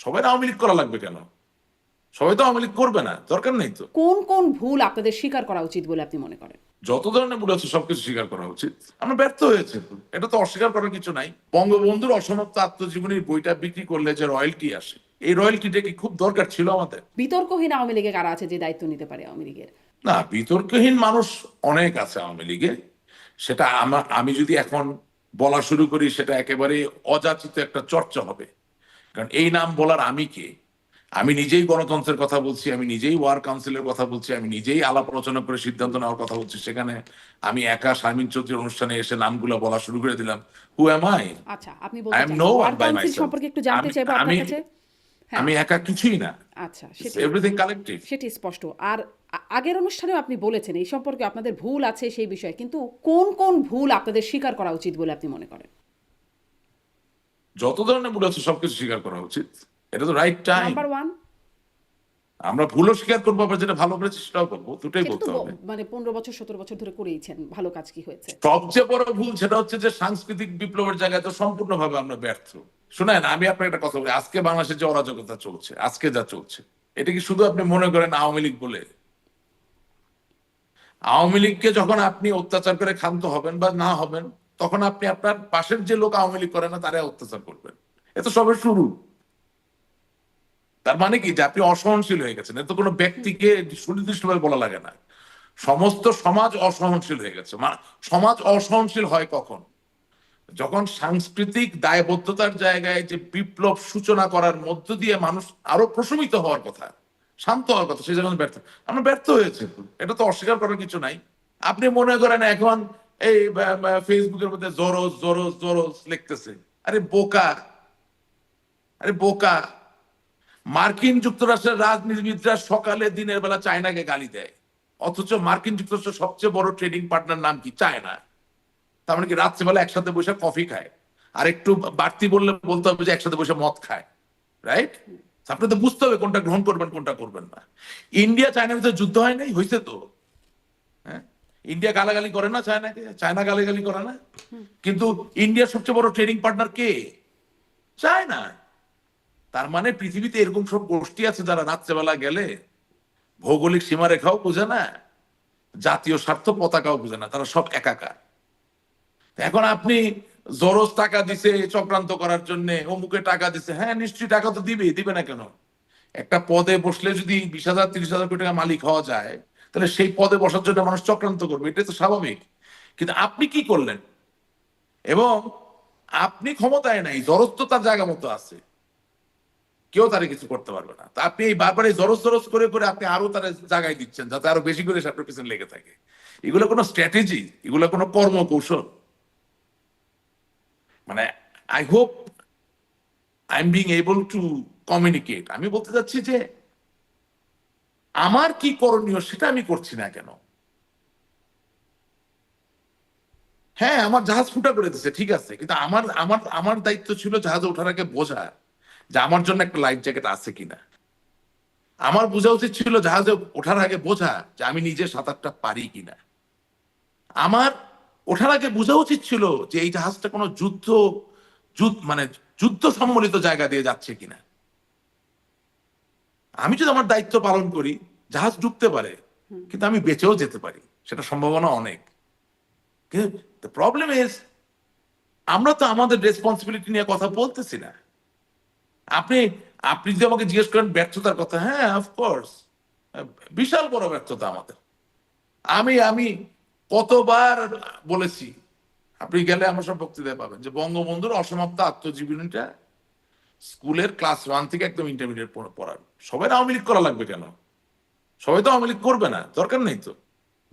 সবাই আওয়ামী লীগ করা লাগবে কেন? সবাই তো আওয়ামী লীগ করবে না দরকার নেই তো। কোন কোন ভুল আপনাদের স্বীকার করা উচিত বলে আপনি মনে করেন? যত ধরনের ভুল আছে সবকিছু স্বীকার করা উচিত। আমরা ব্যর্থ হয়েছে। এটা তো অস্বীকার করার কিছু নাই। বঙ্গবন্ধুর অসমাপ্ত আত্মজীবনীর বইটা বিক্রি করলে যে রয়্যালটি আসে এই রয়্যালটিটা কি খুব দরকার ছিল আমাদের? বিতর্কহীন আওয়ামী লীগে কারা আছে যে দায়িত্ব নিতে পারে আওয়ামী লীগের? না বিতর্কহীন মানুষ অনেক আছে আওয়ামী লীগে সেটা আমার আমি যদি এখন বলা শুরু করি সেটা একেবারে অযাচিত একটা চর্চা হবে। কারণ এই নাম বলার আমি কে? আমি নিজেই গণতন্ত্রের কথা বলছি আমি নিজেই ওয়ার কাউন্সিলের কথা বলছি আমি নিজেই আলাপ আলোচনা করে সিদ্ধান্ত নেওয়ার কথা বলছি। সেখানে আমি একা শারমিন চৌধুরীর অনুষ্ঠানে এসে নামগুলো বলা শুরু করে দিলাম। হু এম আই আচ্ছা আপনি বলতে. সম্পর্কে একটু জানতে আমি- চাইব আপনার আমি- কাছে? হ্যাঁ। আমি একা কিছুই না। আচ্ছা এভরিথিং কালেক্টিভ সেটি স্পষ্ট। আর আগের অনুষ্ঠানেও আপনি বলেছেন এই সম্পর্কে আপনাদের ভুল আছে সেই বিষয়ে কিন্তু কোন কোন ভুল আপনাদের স্বীকার করা উচিত বলে আপনি মনে করেন? যত ধরনের ভুল আছে সবকিছু স্বীকার করা উচিত। এটা তো রাইট টাইম আমরা ভুলও স্বীকার করব আবার যেটা ভালো করেছি সেটাও করব দুটোই বলতে হবে। মানে পনেরো বছর সতেরো বছর ধরে করেইছেন ভালো কাজ কি হয়েছে? সবচেয়ে বড় ভুল সেটা হচ্ছে যে সাংস্কৃতিক বিপ্লবের জায়গায় তো সম্পূর্ণভাবে আমরা ব্যর্থ। শুনেন আমি আপনাকে একটা কথা বলি আজকে বাংলাদেশে যে অরাজকতা চলছে আজকে যা চলছে এটা কি শুধু আপনি মনে করেন আওয়ামী লীগ বলে? আওয়ামী লীগকে যখন আপনি অত্যাচার করে ক্ষান্ত হবেন বা না হবেন তখন আপনি আপনার পাশের যে লোক আওয়ামী লীগ করে না তারা অত্যাচার করবেন এ তো সবের শুরু। তার মানে কি? যে আপনি অসহনশীল হয়ে গেছেন। এ তো কোনো ব্যক্তিকে সুনির্দিষ্টভাবে বলা লাগে না। সমস্ত সমাজ অসহনশীল হয়ে গেছে। সমাজ অসহনশীল হয় কখন? যখন সাংস্কৃতিক দায়বদ্ধতার জায়গায় যে বিপ্লব সূচনা করার মধ্য দিয়ে মানুষ আরও প্রশমিত হওয়ার কথা, শান্ত হওয়ার কথা, সেই জায়গায় ব্যর্থ। আমরা ব্যর্থ হয়েছে। এটা তো অস্বীকার করার কিছু নাই। আপনি মনে করেন এখন এই ফেসবুকের মধ্যে জোরস জোরস জোরস লিখতেছে। আরে বোকা। আরে বোকা। মার্কিন যুক্তরাষ্ট্রের রাজনীতিবিদরা সকালে দিনের বেলা চায়নাকে গালি দেয়। অথচ মার্কিন যুক্তরাষ্ট্রের সবচেয়ে বড় ট্রেডিং পার্টনার নাম কি? চায়না। তার মানে কি রাত্রিবেলা একসাথে বসে কফি খায়। আর একটু বাড়তি বললে বলতে হবে যে একসাথে বসে মদ খায়। রাইট আপনি তো বুঝতে হবে কোনটা গ্রহণ করবেন, কোনটা করবেন না। ইন্ডিয়া চায়নার ভিতরে যুদ্ধ হয় নাই? হয়েছে তো। ইন্ডিয়া গালাগালি করে না চায়নাকে চায়না গালাগালি করে না কিন্তু ইন্ডিয়ার সবচেয়ে বড় ট্রেডিং পার্টনার কে চায়না তার মানে পৃথিবীতে এরকম সব গোষ্ঠী আছে যারা রাত্রেবেলা গেলে ভৌগোলিক সীমারেখাও বোঝে না জাতীয় স্বার্থ পতাকাও বোঝে না তারা সব একাকার এখন আপনি জরস টাকা দিছে চক্রান্ত করার জন্য, অমুকে টাকা দিছে হ্যাঁ নিশ্চয়ই টাকা তো দিবে দিবে না কেন? একটা পদে বসলে যদি বিশ হাজার, তিরিশ হাজার কোটি টাকা মালিক হওয়া যায় তাহলে সেই পদে বসার জন্য মানুষ চক্রান্ত করবে, এটাই তো স্বাভাবিক। কিন্তু আপনি কি করলেন? এবং আপনি ক্ষমতায় নাই জরস তো তার জায়গা মতো আছে। কেউ তারে কিছু করতে পারবে না। তা আপনি এই বারবার এই জরস জরস করে করে আপনি আরও তারা জায়গায় দিচ্ছেন, যাতে আরও বেশি করে আপনার পিছনে লেগে থাকে। এগুলো কোনো স্ট্র্যাটেজি এগুলো কোনো কর্মকৌশল। মানে I hope I am being able to communicate আমি বলতে চাচ্ছি যে আমার কি করণীয় সেটা আমি করছি না কেন? হ্যাঁ আমার জাহাজ ফুটা করে দিচ্ছে ঠিক আছে। কিন্তু আমার আমার আমার দায়িত্ব ছিল জাহাজে ওঠার আগে বোঝা যে আমার জন্য একটা লাইফ জ্যাকেট আছে কিনা। আমার বোঝা উচিত ছিল জাহাজে ওঠার আগে বোঝা যে আমি নিজে সাঁতারটা পারি কিনা। আমার ওঠার আগে বোঝা উচিত ছিল যে এই জাহাজটা কোনো যুদ্ধ যুদ্ধ মানে যুদ্ধ সম্মিলিত জায়গা দিয়ে যাচ্ছে কিনা। আমি যদি আমার দায়িত্ব পালন করি জাহাজ ডুবতে পারে কিন্তু আমি বেঁচেও যেতে পারি সেটা সম্ভাবনা অনেক। কিন্তু প্রবলেম ইজ আমরা তো আমাদের রেসপন্সিবিলিটি নিয়ে কথা বলতেছি না। আপনি আপনি যদি আমাকে জিজ্ঞেস করেন ব্যর্থতার কথা হ্যাঁ অফকোর্স বিশাল বড় ব্যর্থতা আমাদের। আমি আমি কতবার বলেছি আপনি গেলে আমার সব বক্তৃতায় পাবেন যে বঙ্গবন্ধুর অসমাপ্ত আত্মজীবনীটা স্কুলের ক্লাস ওয়ান থেকে একদম ইন্টারমিডিয়েট পড়ার সবাই আওয়ামী লীগ করা লাগবে কেন? সবাই তো আওয়ামী লীগ করবে না, দরকার নেই তো।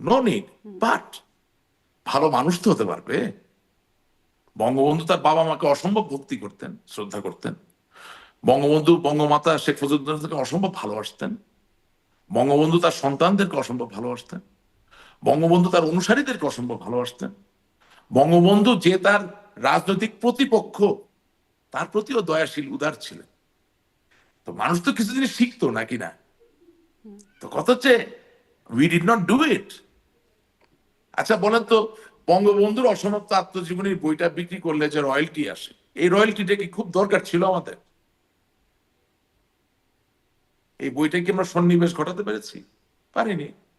নো নিড বাট ভালো মানুষ তো হতে পারবে। বঙ্গবন্ধু তার বাবা মাকে অসম্ভব ভক্তি করতেন, শ্রদ্ধা করতেন। বঙ্গবন্ধু বঙ্গমাতা শেখ মুজিবুদ্দিনকে অসম্ভব ভালোবাসতেন। বঙ্গবন্ধু তার সন্তানদেরকে অসম্ভব ভালোবাসতেন। বঙ্গবন্ধু তার অনুসারীদেরকে অসম্ভব ভালোবাসতেন। বঙ্গবন্ধু যে তার রাজনৈতিক প্রতিপক্ষ তার প্রতিও দয়াশীল, উদার ছিলেন। তো মানুষ তো কিছু জিনিস শিখতো, নাকি না? তো কথা হচ্ছে we did not do it আচ্ছা বলেন তো, বঙ্গবন্ধুর অসমাপ্ত আত্মজীবনীর বইটা বিক্রি করলে যে রয়্যালটি আসে, এই রয়্যালটিটা কি খুব দরকার ছিল আমাদের? এই বইটা কি আমরা সন্নিবেশ ঘটাতে পেরেছি? পারিনি।